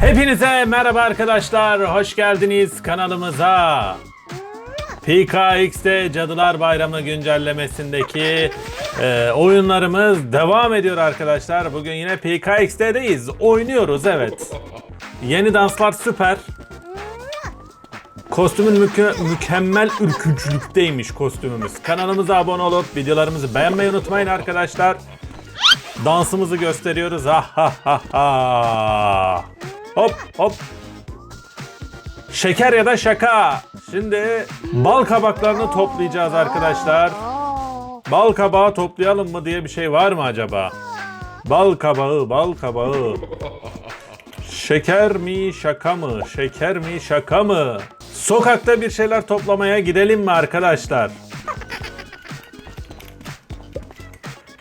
Hepinize merhaba arkadaşlar. Hoş geldiniz kanalımıza. PKX'de Cadılar Bayramı güncellemesindeki e, oyunlarımız devam ediyor arkadaşlar. Bugün yine PKX'deyiz. Oynuyoruz evet. Yeni danslar süper. Kostümün mükü- mükemmel ürkücülükteymiş kostümümüz. Kanalımıza abone olup videolarımızı beğenmeyi unutmayın arkadaşlar. Dansımızı gösteriyoruz. Ha ha ha ha. Hop hop. Şeker ya da şaka. Şimdi bal kabaklarını toplayacağız arkadaşlar. Bal kabağı toplayalım mı diye bir şey var mı acaba? Bal kabağı, bal kabağı. Şeker mi şaka mı? Şeker mi şaka mı? Sokakta bir şeyler toplamaya gidelim mi arkadaşlar?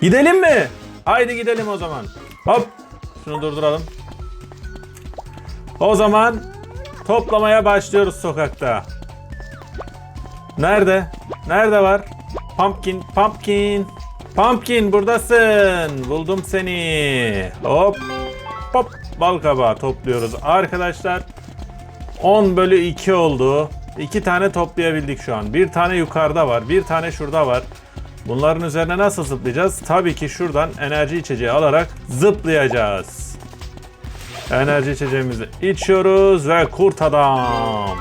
Gidelim mi? Haydi gidelim o zaman. Hop. Şunu durduralım. O zaman toplamaya başlıyoruz sokakta. Nerede? Nerede var? Pumpkin, pumpkin. Pumpkin buradasın. Buldum seni. Hop. Hop. Bal kabağı topluyoruz arkadaşlar. 10 bölü 2 oldu. 2 tane toplayabildik şu an. Bir tane yukarıda var. Bir tane şurada var. Bunların üzerine nasıl zıplayacağız? Tabii ki şuradan enerji içeceği alarak zıplayacağız. Enerji içeceğimizi içiyoruz ve kurt adam.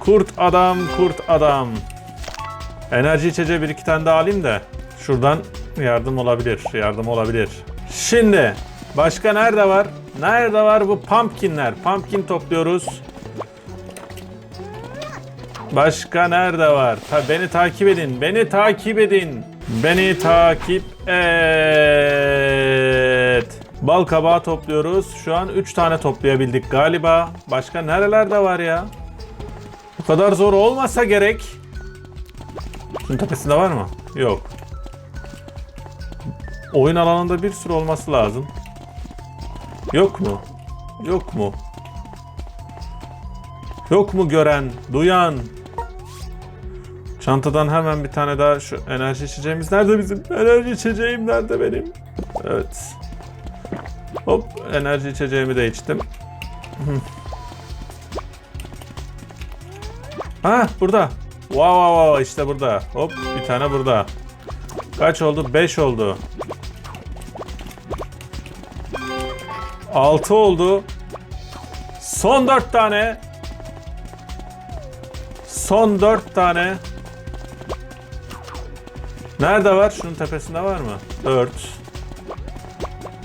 Kurt adam, kurt adam. Enerji içeceği bir iki tane daha alayım da şuradan yardım olabilir, yardım olabilir. Şimdi başka nerede var? Nerede var bu pumpkinler? Pumpkin topluyoruz. Başka nerede var? Ta, beni takip edin. Beni takip edin. Beni takip et. Bal kabağı topluyoruz. Şu an 3 tane toplayabildik galiba. Başka nerelerde var ya? Bu kadar zor olmasa gerek. Şunun tepesinde var mı? Yok. Oyun alanında bir sürü olması lazım. Yok mu? Yok mu? Yok mu gören, duyan? Çantadan hemen bir tane daha şu enerji içeceğimiz nerede bizim? Enerji içeceğim nerede benim? Evet. Hop enerji içeceğimi de içtim. Ha burada. Wow wow wow işte burada. Hop bir tane burada. Kaç oldu? 5 oldu. 6 oldu. Son 4 tane. Son 4 tane. Nerede var? Şunun tepesinde var mı? 4.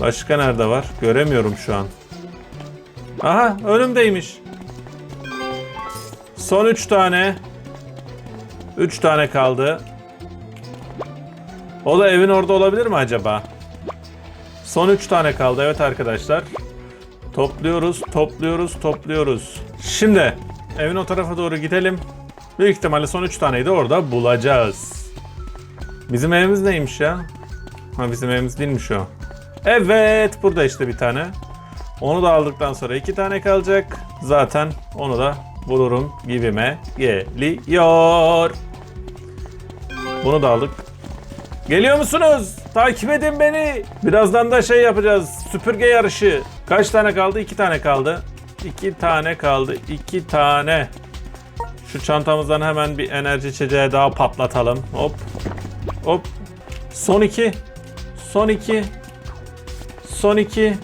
Başka nerede var? Göremiyorum şu an. Aha önümdeymiş. Son 3 tane. 3 tane kaldı. O da evin orada olabilir mi acaba? Son 3 tane kaldı evet arkadaşlar. Topluyoruz, topluyoruz, topluyoruz. Şimdi evin o tarafa doğru gidelim. Büyük ihtimalle son 3 taneyi de orada bulacağız. Bizim evimiz neymiş ya? Ha bizim evimiz değilmiş o. Evet burada işte bir tane. Onu da aldıktan sonra iki tane kalacak. Zaten onu da bulurum gibime geliyor. Bunu da aldık. Geliyor musunuz? Takip edin beni. Birazdan da şey yapacağız. Süpürge yarışı. Kaç tane kaldı? İki tane kaldı. İki tane kaldı. İki tane. Şu çantamızdan hemen bir enerji içeceği daha patlatalım. Hop. Hop. Son iki. Son iki. Son iki.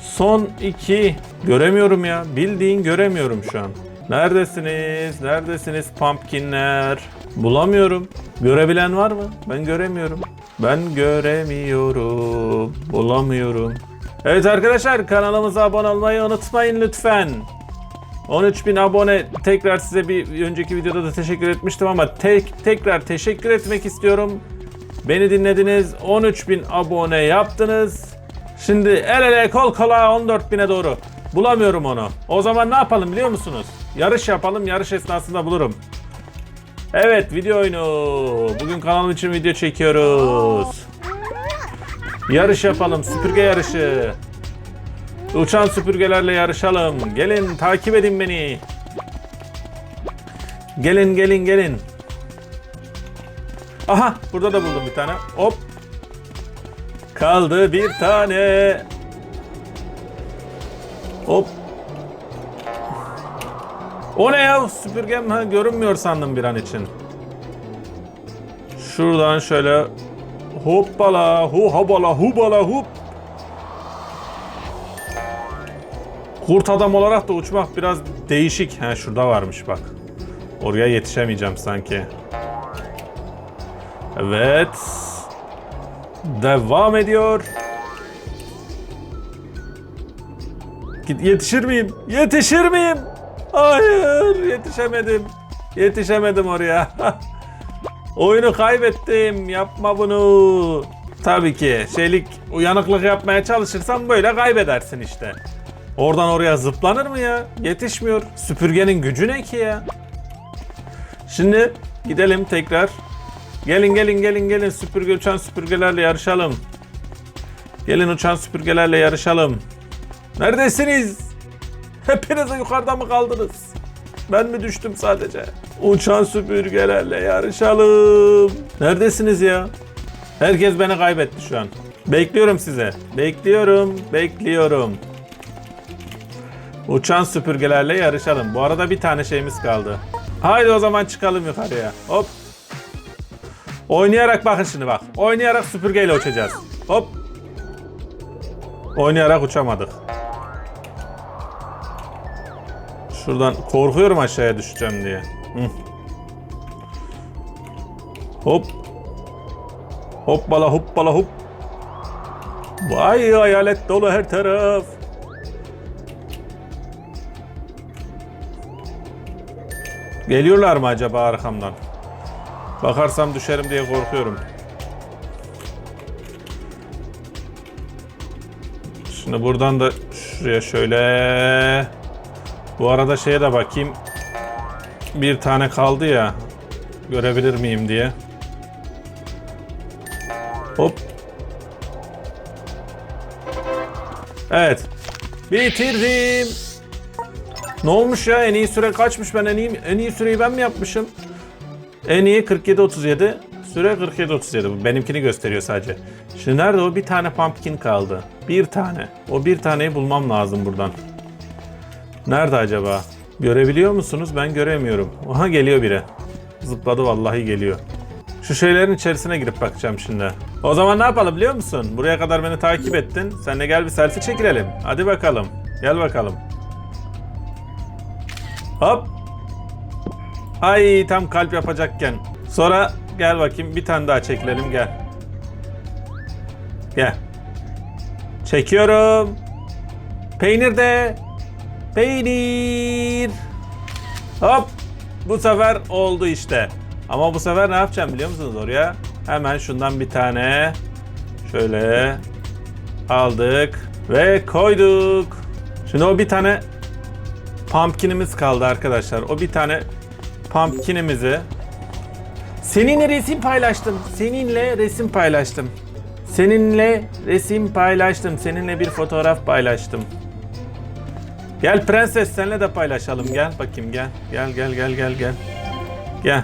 Son iki. Göremiyorum ya. Bildiğin göremiyorum şu an. Neredesiniz? Neredesiniz pumpkinler? Bulamıyorum. Görebilen var mı? Ben göremiyorum. Ben göremiyorum. Bulamıyorum. Evet arkadaşlar kanalımıza abone olmayı unutmayın lütfen. 13.000 abone tekrar size bir önceki videoda da teşekkür etmiştim ama tek tekrar teşekkür etmek istiyorum. Beni dinlediniz. 13.000 abone yaptınız. Şimdi el ele kol kola 14.000'e doğru. Bulamıyorum onu. O zaman ne yapalım biliyor musunuz? Yarış yapalım. Yarış esnasında bulurum. Evet video oyunu. Bugün kanalım için video çekiyoruz. Yarış yapalım. Süpürge yarışı. Uçan süpürgelerle yarışalım. Gelin takip edin beni. Gelin gelin gelin. Aha burada da buldum bir tane. Hop. Kaldı bir tane. Hop. O ne ya? Süpürgem ha, görünmüyor sandım bir an için. Şuradan şöyle hoppala hu habala hubala hup. Kurt adam olarak da uçmak biraz değişik. Ha şurada varmış bak. Oraya yetişemeyeceğim sanki. Evet. Devam ediyor. Yetişir miyim? Yetişir miyim? Hayır, yetişemedim. Yetişemedim oraya. Oyunu kaybettim. Yapma bunu. Tabii ki şeylik uyanıklık yapmaya çalışırsan böyle kaybedersin işte. Oradan oraya zıplanır mı ya? Yetişmiyor. Süpürgenin gücü ne ki ya? Şimdi gidelim tekrar. Gelin gelin gelin gelin süpürge uçan süpürgelerle yarışalım. Gelin uçan süpürgelerle yarışalım. Neredesiniz? Hepiniz yukarıda mı kaldınız? Ben mi düştüm sadece? Uçan süpürgelerle yarışalım. Neredesiniz ya? Herkes beni kaybetti şu an. Bekliyorum size. Bekliyorum, bekliyorum. Uçan süpürgelerle yarışalım. Bu arada bir tane şeyimiz kaldı. Haydi o zaman çıkalım yukarıya. Hop. Oynayarak bakın şimdi bak. Oynayarak süpürgeyle uçacağız. Hop. Oynayarak uçamadık. Şuradan korkuyorum aşağıya düşeceğim diye. Hı. Hop. Hoppala hoppala hop. Vay hayalet dolu her taraf. Geliyorlar mı acaba arkamdan? Bakarsam düşerim diye korkuyorum. Şimdi buradan da şuraya şöyle. Bu arada şeye de bakayım. Bir tane kaldı ya. Görebilir miyim diye. Hop. Evet. Bitirdim. Ne olmuş ya? En iyi süre kaçmış? Ben en iyi en iyi süreyi ben mi yapmışım? En iyi 47-37. Süre 47-37. Bu benimkini gösteriyor sadece. Şimdi nerede o? Bir tane pumpkin kaldı. Bir tane. O bir taneyi bulmam lazım buradan. Nerede acaba? Görebiliyor musunuz? Ben göremiyorum. Aha geliyor biri. Zıpladı vallahi geliyor. Şu şeylerin içerisine girip bakacağım şimdi. O zaman ne yapalım biliyor musun? Buraya kadar beni takip ettin. Sen de gel bir selfie çekilelim. Hadi bakalım. Gel bakalım. Hop. Ay tam kalp yapacakken. Sonra gel bakayım bir tane daha çekilelim gel. Gel. Çekiyorum. Peynir de. Peynir. Hop. Bu sefer oldu işte. Ama bu sefer ne yapacağım biliyor musunuz oraya? Hemen şundan bir tane şöyle aldık ve koyduk. Şimdi o bir tane pumpkinimiz kaldı arkadaşlar. O bir tane pumpkinimizi seninle resim paylaştım. Seninle resim paylaştım. Seninle resim paylaştım. Seninle bir fotoğraf paylaştım. Gel prenses senle de paylaşalım. Gel bakayım gel. Gel gel gel gel gel. Gel.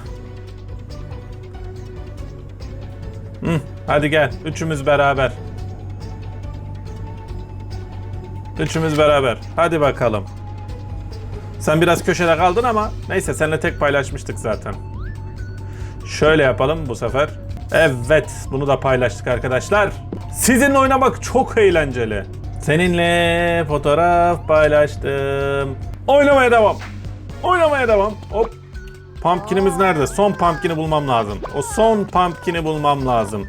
Hı, hadi gel. Üçümüz beraber. Üçümüz beraber. Hadi bakalım. Sen biraz köşede kaldın ama neyse seninle tek paylaşmıştık zaten. Şöyle yapalım bu sefer. Evet bunu da paylaştık arkadaşlar. Sizinle oynamak çok eğlenceli. Seninle fotoğraf paylaştım. Oynamaya devam. Oynamaya devam. Hop. Pumpkin'imiz nerede? Son pumpkin'i bulmam lazım. O son pumpkin'i bulmam lazım.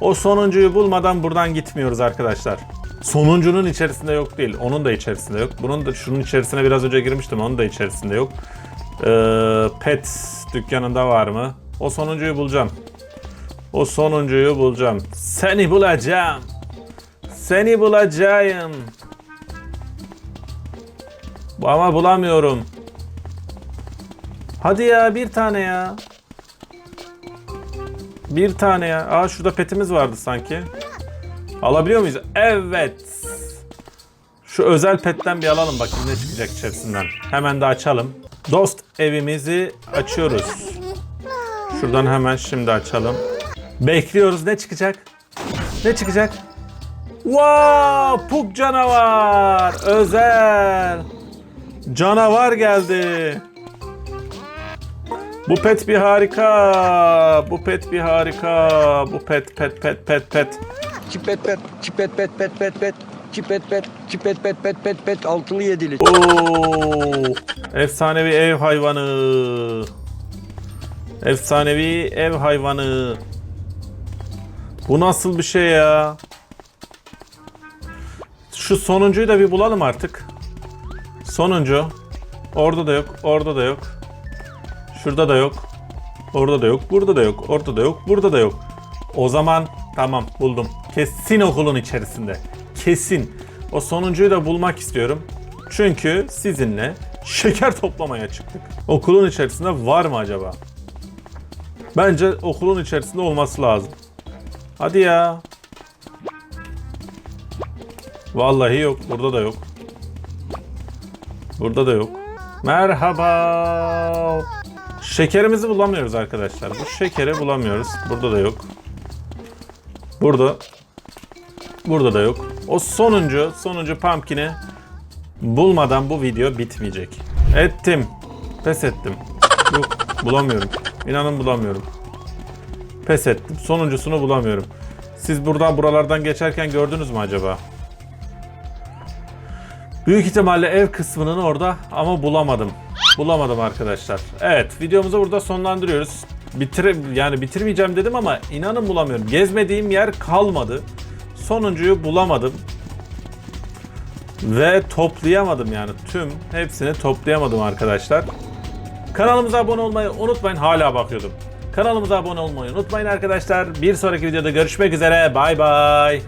O sonuncuyu bulmadan buradan gitmiyoruz arkadaşlar. Sonuncunun içerisinde yok değil. Onun da içerisinde yok. Bunun da şunun içerisine biraz önce girmiştim. Onun da içerisinde yok. Ee, pet dükkanında var mı? O sonuncuyu bulacağım. O sonuncuyu bulacağım. Seni bulacağım. Seni bulacağım. Ama bulamıyorum. Hadi ya bir tane ya. Bir tane ya. Aa şurada petimiz vardı sanki. Alabiliyor muyuz? Evet. Şu özel petten bir alalım bakayım ne çıkacak içerisinden. Hemen de açalım. Dost evimizi açıyoruz. Şuradan hemen şimdi açalım. Bekliyoruz ne çıkacak? Ne çıkacak? Wow, puk canavar. Özel. Canavar geldi. Bu pet bir harika. Bu pet bir harika. Bu pet pet pet pet pet. Çipet pet, çipet pet pet pet pet. Çipet pet, çipet pet pet pet pet. Altılı yedili. Oo! Efsanevi ev hayvanı. Efsanevi ev hayvanı. Bu nasıl bir şey ya? Şu sonuncuyu da bir bulalım artık. Sonuncu. Orada da yok, orada da yok. Şurada da yok. Orada da yok, burada da yok, orada da yok, burada da yok. O zaman tamam buldum. Kesin okulun içerisinde. Kesin. O sonuncuyu da bulmak istiyorum. Çünkü sizinle şeker toplamaya çıktık. Okulun içerisinde var mı acaba? Bence okulun içerisinde olması lazım. Hadi ya. Vallahi yok. Burada da yok. Burada da yok. Merhaba. Şekerimizi bulamıyoruz arkadaşlar. Bu şekeri bulamıyoruz. Burada da yok. Burada. Burada da yok. O sonuncu, sonuncu pumpkin'i bulmadan bu video bitmeyecek. Ettim. Pes ettim. Yok, bulamıyorum. İnanın bulamıyorum. Pes ettim. Sonuncusunu bulamıyorum. Siz buradan buralardan geçerken gördünüz mü acaba? Büyük ihtimalle ev kısmının orada ama bulamadım. Bulamadım arkadaşlar. Evet, videomuzu burada sonlandırıyoruz. Bitir yani bitirmeyeceğim dedim ama inanın bulamıyorum. Gezmediğim yer kalmadı. Sonuncuyu bulamadım. Ve toplayamadım yani tüm hepsini toplayamadım arkadaşlar. Kanalımıza abone olmayı unutmayın. Hala bakıyordum. Kanalımıza abone olmayı unutmayın arkadaşlar. Bir sonraki videoda görüşmek üzere. Bay bay.